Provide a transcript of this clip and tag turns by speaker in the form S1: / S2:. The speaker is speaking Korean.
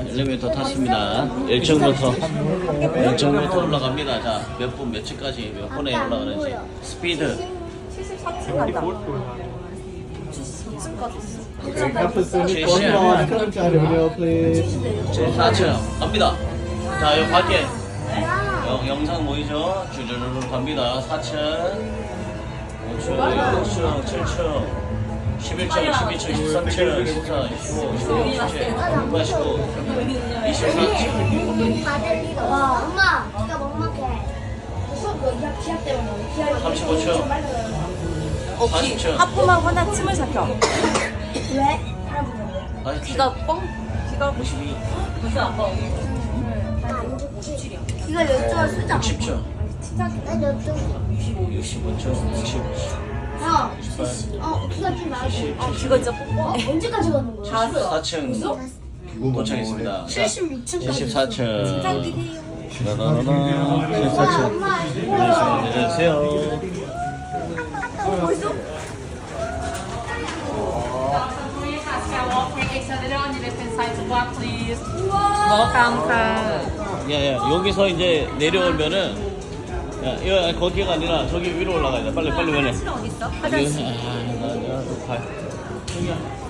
S1: 엘리베이터 탔습니다. 1층부터 1층부터 올라갑니다. 자, 몇 분, 몇 층까지 몇 분에 올라가는지 스피드
S2: 74층 간다.
S3: Okay, Captain
S1: Cheers.
S3: Tony, one count out of video, please.
S1: 제 4층 갑니다. 자, 여기 밖에 영, 영상 보이죠? 주르르르 갑니다. 4층, 5층, 6층, 7층, 11층, 12층, 13층, 14, 15, 16, 17, 19, 24층,
S4: 와, 엄마, 진짜 먹먹해. 수업 너 이학 기학 때문에 기학
S1: 35층,
S2: 혹시
S1: 40층.
S2: 하품하거나 침을 삼켜.
S4: 왜? 할아버지.
S1: 40층,
S2: 귀가 뻥? 귀가
S1: 52,
S4: 이거 여쭤 쓰자.
S1: 60층,
S4: 나 여쭤.
S1: 65층, 60,
S4: 형, 어, 기가 좀 나고.
S2: 어, 귀가 진짜
S4: 어,
S2: 뻥뻥해.
S4: 언제까지 가는 거야?
S1: 4층 도착했습니다.
S4: 76층까지.
S1: 74층.
S2: 짱기세요.
S1: 나나나나.
S4: 와,
S1: 74층.
S4: 엄마, 이거.
S1: 안녕하세요.
S2: 벌써? 먹감 카.
S1: 야야 여기서 이제 내려오면은 야 이거 거기가 아니라 저기 위로 올라가야 돼. 빨리 빨리 빨리.
S2: 어디 있어? 화장실.
S1: 아, 나, 나, 나, 발. 저기야.